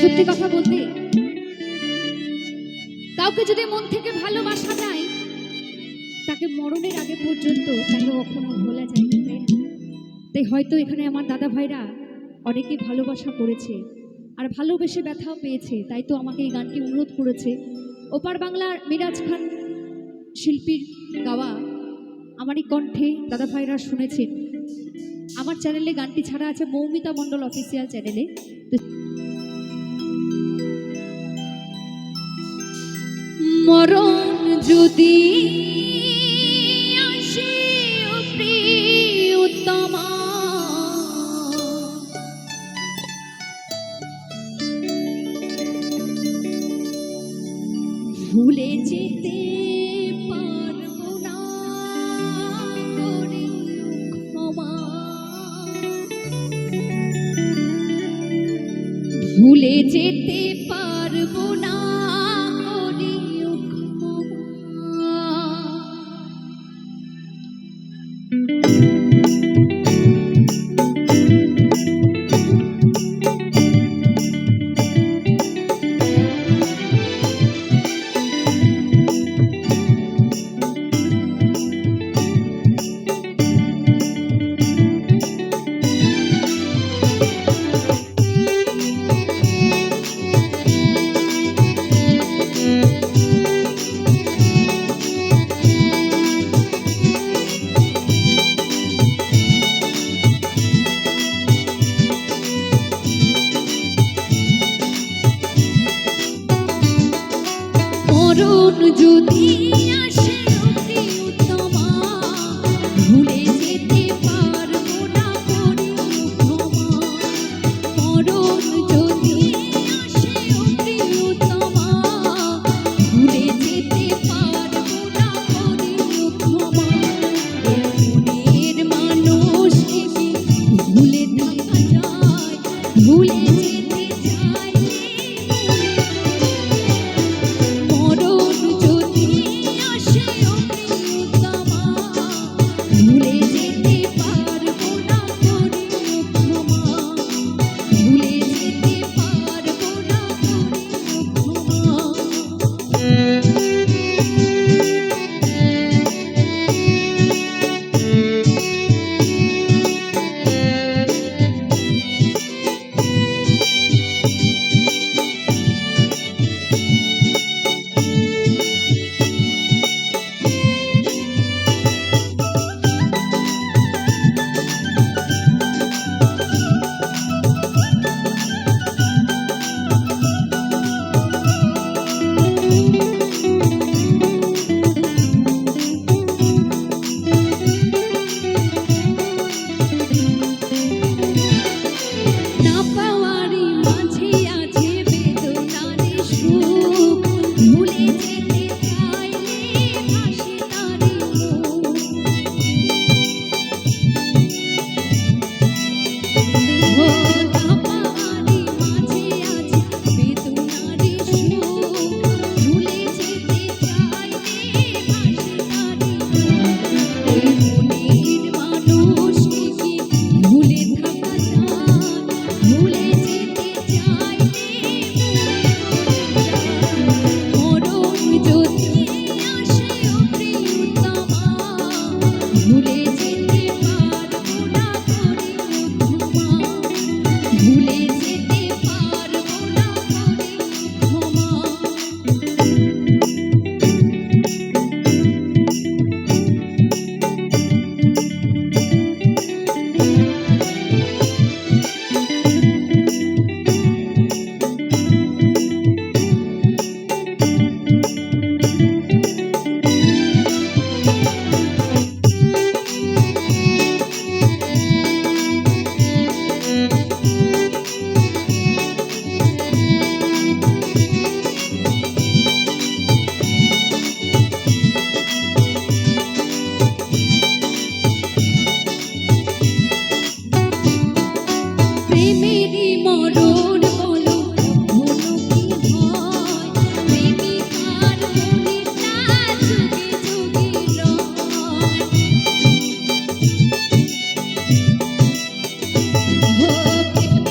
সত্যি কথা বলতে, কাউকে যদি মন থেকে ভালোবাসা যায় তাকে মরণের আগে পর্যন্ত তাকে কখনো ভোলা যায় না, তাই হয়তো এখানে আমার দাদা ভাইরা অনেকে ভালোবাসা করেছে আর ভালোবেসে ব্যথাও পেয়েছে, তাই তো আমাকে এই গানটি অনুরোধ করেছে। ওপার বাংলার মিরাজ খান শিল্পীর গাওয়া আমারই কণ্ঠে দাদা ভাইরা শুনেছেন। আমার চ্যানেলে গানটি ছাড়া আছে মৌমিতা মণ্ডল অফিসিয়াল চ্যানেলে তো মরণ যদি ভুলে যেতে পারব না ভুলে যেতে পারব না যদি 嗯。